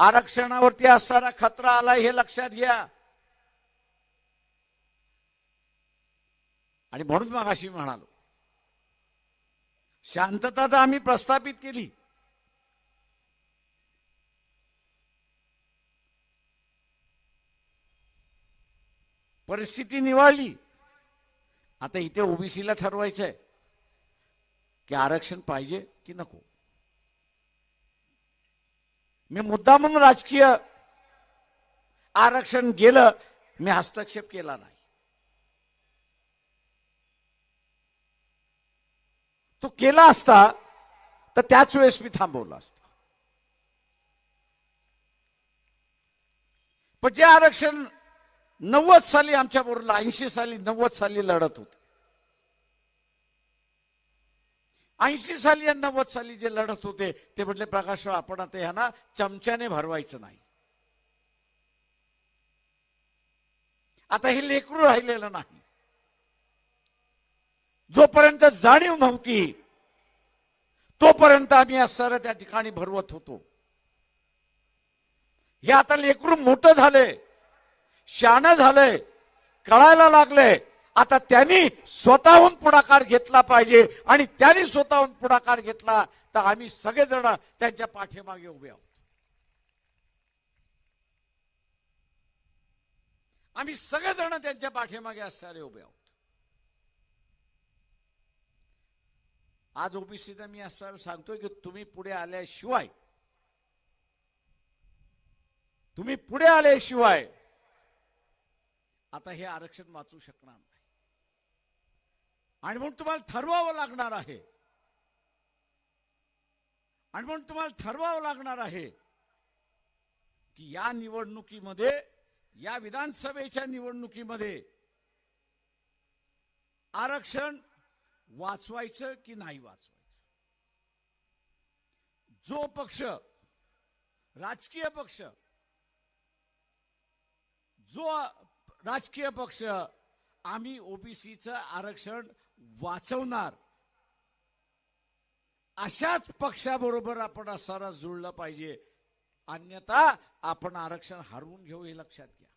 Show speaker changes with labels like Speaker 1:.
Speaker 1: आरक्षणावरती असणारा खतरा आलाय हे लक्षात घ्या. आणि म्हणून मग अशी म्हणालो शांतता तर आम्ही प्रस्थापित केली. परिस्थिती निवळली. आता इथे ओबीसीला ठरवायचं आहे की आरक्षण पाहिजे की नको? मी मुद्दा म्हणून राजकीय आरक्षण गेलं मी हस्तक्षेप केला नाही. तो केला असता तर त्याच वेळेस मी थांबवलं असतं. पण जे आरक्षण नव्वद साली आमच्या बरोबर ऐंशी साली नव्वद साली लढत होते ऐंशी साली आणि नव्वद साली जे लढत होते ते म्हटले प्रकाशराव आपण आता ह्यांना चमच्याने भरवायचं नाही. आता हे लेकरू राहिलेलं नाही. जोपर्यंत जाणीव नव्हती तोपर्यंत आम्ही असणाऱ्या त्या ठिकाणी भरवत होतो. हे आता लेकरू मोठं झालंय शान झालंय कळायला लागलंय आता त्यांनी स्वतःहून पुढाकार घेतला पाहिजे आणि त्यांनी स्वतःहून पुढाकार घेतला तर आम्ही सगळेजण त्यांच्या पाठीमागे उभे आहोत. आम्ही सगळेजण त्यांच्या पाठीमागे असणारे उभे आहोत. आज ओबीसीला मी असं सांगतोय की तुम्ही पुढे आल्याशिवाय तुम्ही पुढे आल्याशिवाय आता हे आरक्षण वाचू शकणार नाही. आणि म्हणून तुम्हाला ठरवावं लागणार आहे. आणि म्हणून तुम्हाला ठरवावं लागणार आहे की या निवडणुकीमध्ये या विधानसभेच्या निवडणुकीमध्ये आरक्षण वाचवायचं की नाही वाचवायचं? जो पक्ष राजकीय पक्ष जो राजकीय पक्ष आम्ही ओबीसीचं आरक्षण वाचवणार. अशाच पक्षाबरोबर आपण असारा जुळलं पाहिजे. अन्यथा आपण आरक्षण हरवून घेऊ हे लक्षात घ्या.